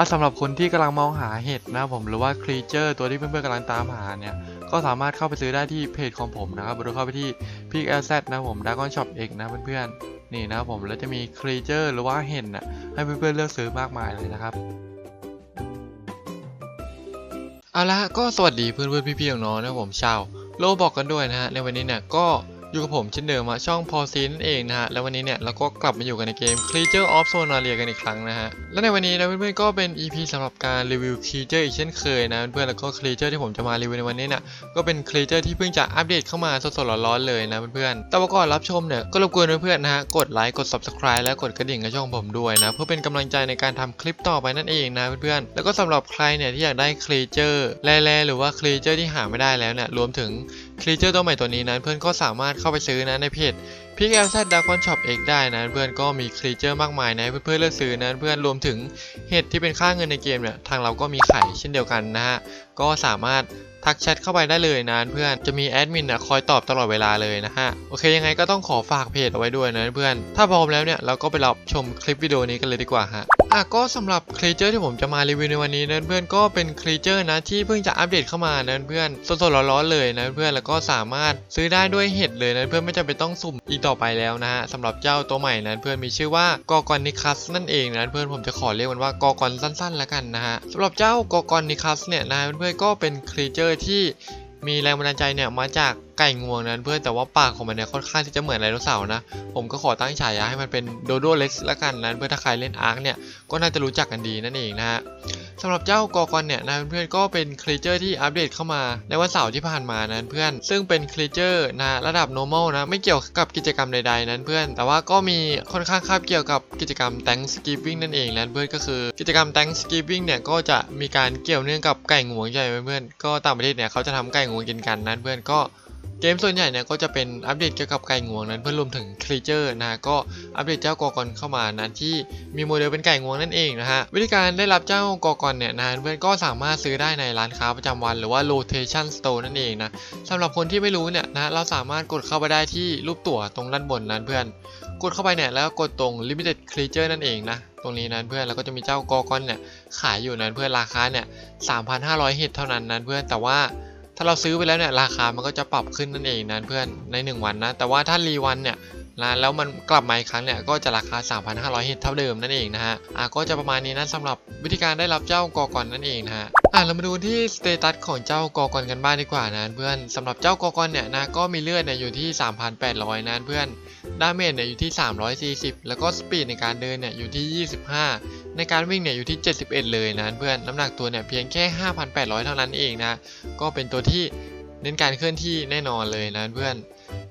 อะสำหรับคนที่กำลังมองหาเห็ดนะผมหรือว่าครีเจอร์ตัวที่เพื่อนๆกำลังตามหาเนี่ยก็สามารถเข้าไปซื้อได้ที่เพจของผมนะครับหรือเข้าไปที่ p i c l z นะครับผม Dragon Shop X นะเพื่อนๆนี่นะครับผมแล้วจะมีครีเจอร์หรือว่าเห็ดนะให้เพื่อนๆเลือกซื้อมากมายเลยนะครับเอาละก็สวัสดีเพื่อนๆพี่ๆน้องๆนะผมชาวโลบอกกันด้วยนะฮะในวันนี้เนี่ยก็ อยู่กับผมเช่นเดิมอะช่องพอซีนั่นเองนะฮะ แล้ววันนี้เนี่ยเราก็กลับมาอยู่กันในเกม Creature of Sonaria กันอีกครั้งนะฮะ และในวันนี้นะเพื่อนๆก็เป็น EP สำหรับการรีวิว Creature อีกเช่นเคยนะเพื่อนๆแล้วก็ Creature ที่ผมจะมารีวิวในวันนี้เนี่ยก็เป็น Creature ที่เพิ่งจะอัปเดตเข้ามาสดๆร้อนๆเลยนะเพื่อนๆแต่ว่าก่อนรับชมเนี่ยก็รบกวนเพื่อนๆนะฮะกดไลค์กด Subscribe และกดกระดิ่งกับช่องผมด้วยนะเพื่อเป็นกำลังใจในการทำคลิปต่อไปนั่นเองนะเพื่อนๆแล้วก็สำหรับใครเนี่ยที่อยากได้ Creature แร่ๆหรือว่า Creature ที่หาไม่ได้แล้วเนี่ยรวมถึง ครีเจอร์ตัวใหม่ตัวนี้นั้นเพื่อนก็สามารถเข้าไปซื้อนะในเพจพิกแอลแซดดากอนช็อปเอกได้นะเพื่อนก็มีครีเจอร์มากมายนะเพื่อนๆเลือกซื้อนะเพื่อนรวมถึงเห็ดที่เป็นค่าเงินในเกมเนี่ยทางเราก็มีขายเช่นเดียวกันนะฮะก็สามารถ ทักแชทเข้าไปได้เลยนะเพื่อนจะมีแอดมินนะคอยตอบตลอดเวลาเลยนะฮะโอเคยังไงก็ต้องขอฝากเพจเอาไว้ด้วยนะเพื่อนถ้าพร้อมแล้วเนี่ยเราก็ไปรับชมคลิปวิดีโอนี้กันเลยดีกว่าฮะอะก็สำหรับครีเจอร์ที่ผมจะมารีวิวในวันนี้นะเพื่อนก็เป็นครีเจอร์นะที่เพิ่งจะอัปเดตเข้ามานะเพื่อนสดๆร้อนๆเลยนะเพื่อนแล้วก็สามารถซื้อได้ด้วยเห็ดเลยนะเพื่อนไม่จำเป็นต้องสุ่มอีกต่อไปแล้วนะฮะสำหรับเจ้าตัวใหม่นะเพื่อนมีชื่อว่ากอกอนนิคัสนั่นเองนะเพื่อนผมจะขอเรียกมันว่ากอกอนสั้นๆแล้วกันนะฮะสำหรับเจ้ากอกอนนิคัสเนี่ยนะเพื่อนก็เป็นครีเจอร์ที่มีแรงบันดาลใจเนี่ยมาจาก ไก่งวงนะเพื่อนแต่ว่าปากของมันเนี่ยค่อนข้างที่จะเหมือนไดโนเสาร์นะ ผมก็ขอตั้งฉายาให้มันเป็นโดโดเล็กซ์ละกันนะเพื่อถ้าใครเล่นอาร์คเนี่ยก็น่าจะรู้จักกันดีนั่นเองนะฮะสำหรับเจ้ากอกอนเนี่ยนะเพื่อนก็เป็นครีเจอร์ที่อัปเดตเข้ามาในวันเสาร์ที่ผ่านมานะเพื่อน ซึ่งเป็นครีเจอร์นะระดับ normal นะไม่เกี่ยวกับกิจกรรมใดๆนั้นเพื่อน แต่ว่าก็มีค่อนข้างคาบเกี่ยวกับกิจกรรม Thanksgiving นั่นเองนะเพื่อนก็คือกิจกรรม Thanksgiving เนี่ยก็จะมีการเกี่ยวเนื่องกับไก่งวงใช่ไหมเพื่อนก็ต่างประเทศเนี่ยเขาจะทำไก่งวงกินกันนะเพื่อนก็ เกมส่วนใหญ่เนี่ยก็จะเป็นอัปเดตเกี่ยวกับไก่งวงนั้นเพื่อรวมถึงครีเจอร์นะฮะก็อัปเดตเจ้ากอกอนเข้ามานะที่มีโมเดลเป็นไก่งวงนั่นเองนะฮะวิธีการได้รับเจ้ากอกอนเนี่ยนะเพื่อนก็สามารถซื้อได้ในร้านค้าประจำวัน หรือว่า rotation store นั่นเองนะสำหรับคนที่ไม่รู้เนี่ยนะเราสามารถกดเข้าไปได้ที่รูปตั๋วตรงด้านบนนั้นเพื่อน กดเข้าไปเนี่ยแล้วกดตรง limited creature นั่นเองนะตรงนี้นั้นเพื่อนแล้วก็จะมีเจ้ากอกอนเนี่ยขายอยู่นั้นเพื่อนราคาเนี่ย3,500 เฮดเท่านั้นนั้นเพื่อนแต่ว่า ถ้าเราซื้อไปแล้วเนี่ยราคามันก็จะปรับขึ้นนั่นเองนะเพื่อนใน 1 วันนะ แต่ว่าถ้ารีวันเนี่ยนะแล้วมันกลับมาอีกครั้งเนี่ยก็จะราคา 3,500 เฮดเท่าเดิมนั่นเองนะฮะอะก็จะประมาณนี้นะสำหรับวิธีการได้รับเจ้ากอกอนนั่นเองนะฮะอะเรามาดูที่สเตตัสของเจ้ากอกอนกันบ้างดีกว่านะเพื่อนสำหรับเจ้ากอกอนเนี่ยนะก็มีเลือดเนี่ยอยู่ที่ 3,800 นะเพื่อนดาเมจเนี่ยอยู่ที่ 340 แล้วก็สปีดในการเดินเนี่ยอยู่ที่ 25 ในการวิ่งเนี่ยอยู่ที่ 71 เลยนะเพื่อนน้ำหนักตัวเนี่ยเพียงแค่ 5,800 เท่านั้นเองนะก็เป็นตัวที่เน้นการเคลื่อนที่แน่นอนเลยนะเพื่อน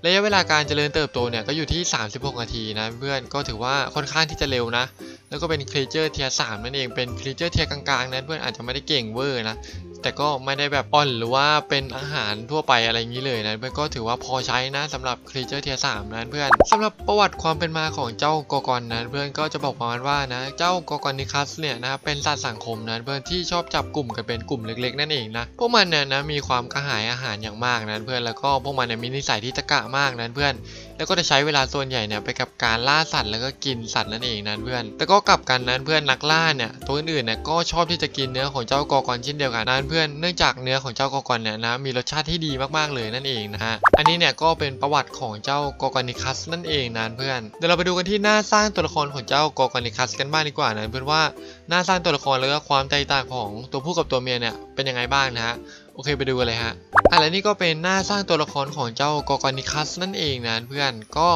ระยะเวลาการเจริญเติบโตเนี่ยก็อยู่ที่ 36 นาทีนะเพื่อนก็ถือว่าค่อนข้างที่จะเร็วนะ แล้วก็เป็นครีเจอร์เทียร์3นั่นเองเป็นครีเจอร์เทียร์กลางๆนั้นเพื่อนอาจจะไม่ได้เก่งเวอร์นะ แต่ก็ไม่ได้แบบอ่อนหรือว่าเป็นอาหารทั่วไปอะไรอย่างนี้เลยนะเพื่อนก็ถือว่าพอใช้นะสำหรับครีเจอร์เทียร์3นั้นเพื่อนสำหรับประวัติความเป็นมาของเจ้ากอกอนนั้นเพื่อนก็จะบอกประมาณว่านะเจ้ากอกอนนิคัสเนี่ยนะเป็นสัตว์สังคมนั้นเพื่อนที่ชอบจับกลุ่มกันเป็นกลุ่มเล็กๆ นั่นเองนะพวกมันเนี่ยนะมีความกระหายอาหารอย่างมากนั้นเพื่อนแล้วก็พวกมันเนี่ยมีนิสัยที่ตะกะมากนั้นเพื่อนแล้วก็จะใช้เวลาส่วนใหญ่เนี่ยไปกับการล่าสัตว์แล้วก็กินสัตว์นั่นเองนั้นเพื่อนแต่ก็กลับกันนั้นเพื่อนนักล่าเนี่ยตัวอื่นๆเนี่ยก็ชอบที่จะกินเนื้อของเจ้ากอกอนเช่นเดียวกันนั้นเพื่อนเนื่องจากเนื้อของเจ้ากอกอนเนี่ยนะมีรสชาติที่ดีมากๆเลยนั่นเองนะฮะ อันนี้เนี่ยก็เป็นประวัติของเจ้ากอกอนิคัสนั่นเองนะเพื่อน เดี๋ยวเราไปดูกันที่หน้าสร้างตัวละครของเจ้ากอกอนิคัสกันบ้างดีกว่านะเพื่อนว่าหน้าสร้างตัวละครแล้วก็ความแตกต่างของตัวผู้กับตัวเมียเนี่ยเป็นยังไงบ้างนะฮะโอเคไปดูกันเลยฮะอะและนี่ก็เป็นหน้าสร้างตัวละครของเจ้ากอกอนิคัสนั่นเองนะเพื่อนก็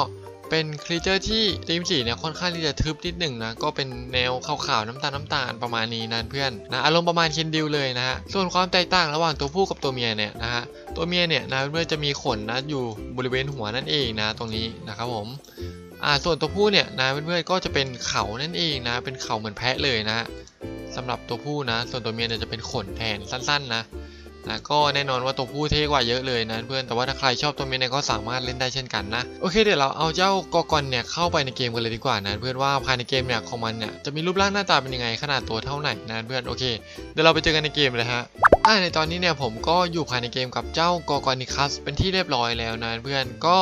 เป็นครีเจอร์ที่ทีมสีเนี่ยค่อนข้างที่จะทึบนิดหนึ่งนะก็เป็นแนวขาวๆน้ำตาลน้ำตาลประมาณนี้นะเพื่อนนะอารมณ์ประมาณเคนดิลเลยนะฮะส่วนความแตกต่างระหว่างตัวผู้กับตัวเมียเนี่ยนะฮะตัวเมียเนี่ยนะเพื่อนจะมีขนนะอยู่บริเวณหัวนั่นเองนะตรงนี้นะครับผมอ่าส่วนตัวผู้เนี่ยนะเพื่อนๆก็จะเป็นเขานั่นเองนะเป็นเขาเหมือนแพะเลยนะสำหรับตัวผู้นะ ส่วนตัวเมียเนี่ยจะเป็นขนแทนสั้น ๆ นะ นะก็แน่นอนว่าตัวผู้เท่กว่าเยอะเลยนะเพื่อนแต่ว่าถ้าใครชอบตัวเมียเนี่ยก็สามารถเล่นได้เช่นกันนะโอเคเดี๋ยวเราเอาเจ้ากอกอนเนี่ยเข้าไปในเกมกันเลยดีกว่านะเพื่อนว่าภายในเกมเนี่ยของมันเนี่ยจะมีรูปร่างหน้าตาเป็นยังไงขนาดตัวเท่าไหร่นะเพื่อนโอเคเดี๋ยวเราไปเจอกันในเกมเลยฮะอ่าในตอนนี้เนี่ยผมก็อยู่ภายในเกมกับเจ้ากอกอนิคัสเป็นที่เรียบร้อยแล้วนะเพื่อนก็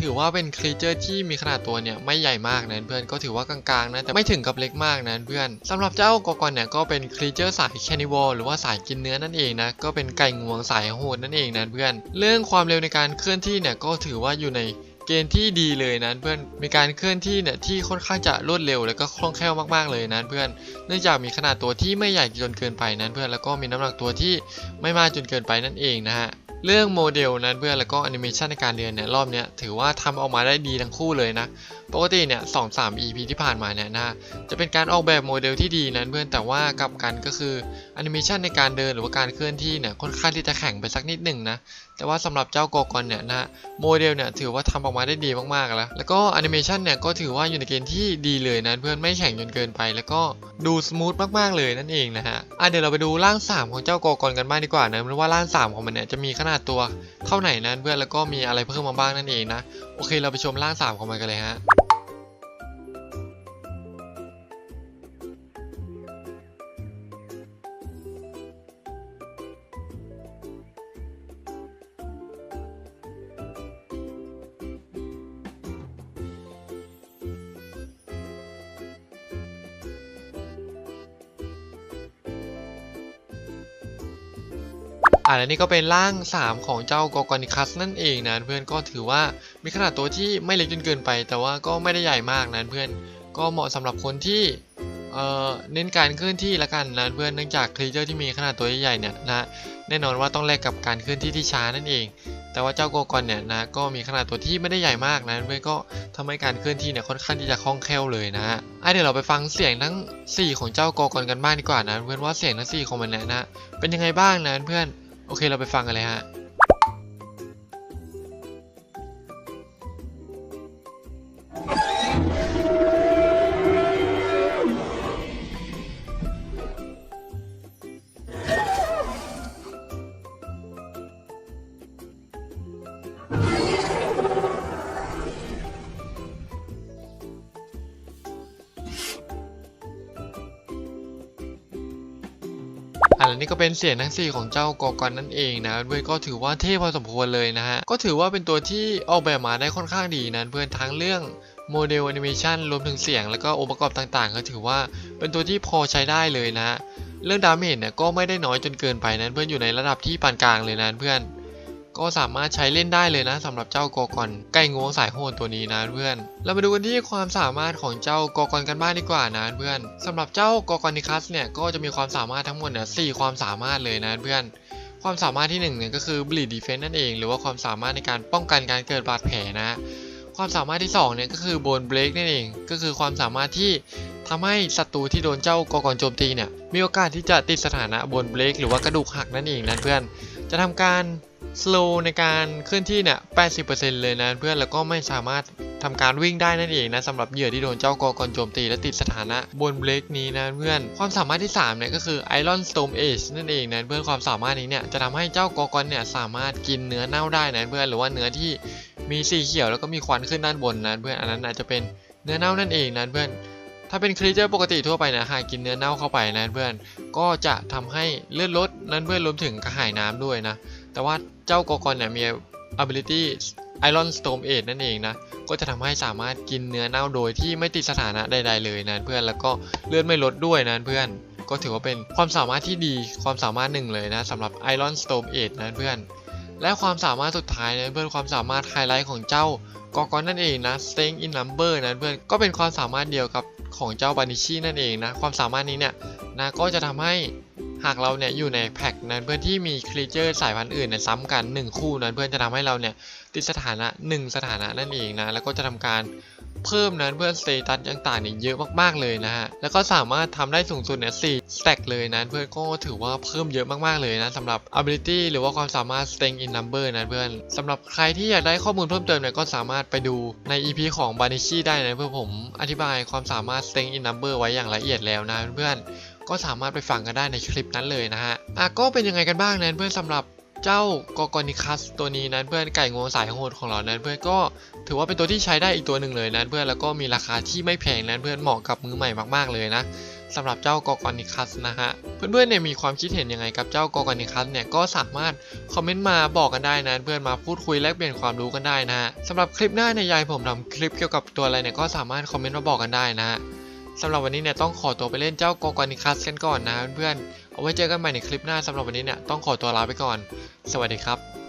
ถือว่าเป็นครีเจอร์ที่มีขนาดตัวเนี่ยไม่ใหญ่มากนะเพื่อนก็ถือว่ากลางๆนะแต่ไม่ถึงกับเล็กมากนะเพื่อนสำหรับเจ้ากอกอนเนี่ยก็เป็นครีเจอร์สายแคนิวอลหรือว่าสายกินเนื้อนั่นเองนะก็เป็นไก่งวงสายโหดนั่นเองนะเพื่อน เรื่องความเร็วในการเคลื่อนที่เนี่ยก็ถือว่าอยู่ในเกณฑ์ที่ดีเลยนะเพื่อน มีการเคลื่อนที่เนี่ยที่ค่อนข้างจะรวดเร็ว แล้วก็คล่องแคล่วมากๆเลยนะเพื่อน เนื่องจากมีขนาดตัวที่ไม่ใหญ่จนเกินไปนั้นเพื่อน แล้วก็มีน้ำหนักตัวที่ไม่มากจนเกินไปนั่นเองนะฮะ เรื่องโมเดลนั้นเพื่อนแล้วก็แอนิเมชันในการเรียนเนี่ยรอบเนี้ยถือว่าทำออกมาได้ดีทั้งคู่เลยนะ ปกติเนี่ยสองสาม EP ที่ผ่านมาเนี่ยนะจะเป็นการออกแบบโมเดลที่ดีนั้นเพื่อนแต่ว่ากลับกันก็คือแอนิเมชันในการเดินหรือว่าการเคลื่อนที่เนี่ยค่อนข้างที่จะแข็งไปสักนิดหนึ่งนะแต่ว่าสำหรับเจ้าโกกอนเนี่ยนะโมเดลเนี่ยถือว่าทำออกมาได้ดีมากๆแล้ว แล้วก็แอนิเมชันเนี่ยก็ถือว่าอยู่ในเกณฑ์ที่ดีเลยนะเพื่อนไม่แข็งจนเกินไป แล้วก็ดูสมูทมากๆเลยนั่นเองนะฮะอะเดี๋ยวเราไปดูร่าง 3 ของเจ้าโกกอนกันบ้างดีกว่านะเพราะว่าร่าง 3 ของมันเนี่ยจะมีขนาดตัวเท่าไหนนั้นเพื่อนแล้วก็มีอะไรเพิ่มมาบ้างนั่นเองนะ โอเคเราไปชมร่าง 3 ของมันกันเลยฮะ อ่าและนี่ก็เป็นร่าง 3 ของเจ้ากอกอนิคัสนั่นเองนะเพื่อนก็ถือว่ามีขนาดตัวที่ไม่เล็กจนเกินไป แต่ว่าก็ไม่ได้ใหญ่มากนะเพื่อนก็เหมาะสำหรับคนที่เอ่อเน้นการเคลื่อนที่ละกันนะเพื่อนเนื่องจากครีเจอร์ที่มีขนาดตัวใหญ่ๆเนี่ยนะแน่นอนว่าต้องแลกกับการเคลื่อนที่ที่ช้านั่นเอง แต่ว่าเจ้าโกกอนเนี่ยนะก็มีขนาดตัวที่ไม่ได้ใหญ่มากนะเพื่อนก็ทำให้การเคลื่อนที่เนี่ยค่อนข้างที่จะคล่องแคล่วเลยนะฮะอะเดี๋ยวเราไปฟังเสียงทั้ง 4 ของเจ้าโกกอนกันบ้างดีกว่านะเพื่อนว่าเสียงทั้ง4ของมันเนี่ยนะเป็นยังไงบ้างนะเพื่อน โอเคเราไปฟังกันเลยฮะ อันนี้ก็เป็นเสียงทั้ง4ของเจ้ากอกอนนั่นเองนะเพื่อนก็ถือว่าเท่พอสมควรเลยนะฮะก็ถือว่าเป็นตัวที่ออกแบบมาได้ค่อนข้างดีนะเพื่อนทั้งเรื่องโมเดลแอนิเมชันรวมถึงเสียง แล้วก็องค์ประกอบต่างๆ ก็ถือว่าเป็นตัวที่พอใช้ได้เลยนะ เรื่องดาเมจเนี่ยก็ไม่ได้น้อยจนเกินไปนะเพื่อนอยู่ในระดับที่ปานกลางเลยนะเพื่อน ก็สามารถใช้เล่นได้เลยนะสำหรับเจ้ากอกอนไก่งวงสายโหดตัวนี้นะเพื่อน เรามาดูกันที่ความสามารถของเจ้ากอกอนกันบ้างดีกว่านะเพื่อนสำหรับเจ้ากอกอนิคัสเนี่ยก็จะมีความสามารถทั้งหมดเนี่ยสี่ความสามารถเลยนะเพื่อนความสามารถที่หนึ่งเนี่ยก็คือ bleed defense นั่นเอง หรือว่าความสามารถในการป้องกันการเกิดบาดแผลนะ ความสามารถที่สองเนี่ยก็คือ bone break นั่นเอง ก็คือความสามารถที่ทำให้ศัตรูที่โดนเจ้ากอกอนโจมตีเนี่ยมีโอกาสที่จะติดสถานะ bone break หรือว่ากระดูกหักนั่นเองนะเพื่อน จะทำการ slow ในการเคลื่อนที่เนี่ย 80%เลยนะเพื่อนแล้วก็ไม่สามารถทำการวิ่งได้นั่นเองนะสำหรับเหยื่อที่โดนเจ้ากอกอนโจมตีและติดสถานะบนเบรกนี้นะเพื่อนความสามารถที่ 3 เนี่ยก็คือ Iron Storm Age นั่นเองนะเพื่อนความสามารถนี้เนี่ยจะทำให้เจ้ากอกอนเนี่ยสามารถกินเนื้อเน่าได้นะเพื่อนหรือว่าเนื้อที่มีสีเขียวแล้วก็มีควันขึ้นด้านบนนะเพื่อนอันนั้นอาจจะเป็นเนื้อเน่านั่นเองนะเพื่อน ถ้าเป็นครีเจอร์ปกติทั่วไปนะหากกินเนื้อเน่าเข้าไปนะเพื่อนก็จะทำให้เลือดลดนั้นเพื่อนรวมถึงกระหายน้ำด้วยนะ แต่ว่าเจ้ากอกอนเนี่ยมี ability Iron Storm Age นั่นเองนะ ก็จะทำให้สามารถกินเนื้อเน่าโดยที่ไม่ติดสถานะใดๆเลยนะเพื่อนแล้วก็เลือดไม่ลดด้วยนะเพื่อน ก็ถือว่าเป็นความสามารถที่ดีความสามารถหนึ่งเลยนะสำหรับ Iron Storm Age นะเพื่อน และความสามารถสุดท้ายนะเพื่อนความสามารถไฮไลท์ของเจ้ากอกอนนั่นเองนะ Staying in Number นะเพื่อนก็เป็นความสามารถเดียวกับ ของเจ้าบานิชีนั่นเองนะ ความสามารถนี้เนี่ยนะก็จะทำให้หากเราเนี่ยอยู่ในแพ็กนั้นเพื่อนที่มีครีเจอร์สายพันธุ์อื่นเนี่ยซ้ำกัน 1 คู่นั้นเพื่อนจะทำให้เราเนี่ยติดสถานะ 1 สถานะนั่นเองนะแล้วก็จะทำการ เพิ่มนั้นเพื่อนสเตตัสต่างๆเนี่ยเยอะมากๆเลยนะฮะ แล้วก็สามารถทำได้สูงสุดเนี่ย4 stack เลยนะเพื่อนก็ถือว่าเพิ่มเยอะมากๆเลยนะสำหรับ ability หรือว่าความสามารถ staying in number นะเพื่อนสำหรับใครที่อยากได้ข้อมูลเพิ่มเติมเนี่ยก็สามารถไปดูใน EP ของ b a n i s h i ได้นะเพื่อนผมอธิบายความสามารถ staying in number ไว้อย่างละเอียดแล้วนะเพื่อนก็สามารถไปฟังกันได้ในคลิปนั้นเลยนะฮะอะก็เป็นยังไงกันบ้างนั้นเพื่อนสำหรับ เจ้ากอกอนิคัสตัวนี้นั้นเพื่อนไก่งวงสายโหดของเรานั้นเพื่อนก็ถือว่าเป็นตัวที่ใช้ได้อีกตัวหนึ่งเลยนั้นเพื่อนแล้วก็มีราคาที่ไม่แพงนั้นเพื่อนเหมาะกับมือใหม่มากๆเลยนะสำหรับเจ้ากอกอนิคัสนะฮะเพื่อนๆเนี่ยมีความคิดเห็นยังไงกับเจ้ากอกอนิคัสเนี่ยก็สามารถคอมเมนต์มาบอกกันได้นะเพื่อนมาพูดคุยแลกเปลี่ยนความรู้กันได้นะสำหรับคลิปหน้าเนี่ยายผมทำคลิปเกี่ยวกับตัวอะไรเนี่ยก็สามารถคอมเมนต์มาบอกกันได้นะฮะสำหรับวันนี้เนี่ยต้องขอตัวไปเล่นเจ้ากอกอนิคัสกันก่อนนะเพื่อนๆ เอาไว้เจอกันใหม่ในคลิปหน้าสำหรับวันนี้เนี่ยต้องขอตัวลาไปก่อน สวัสดีครับ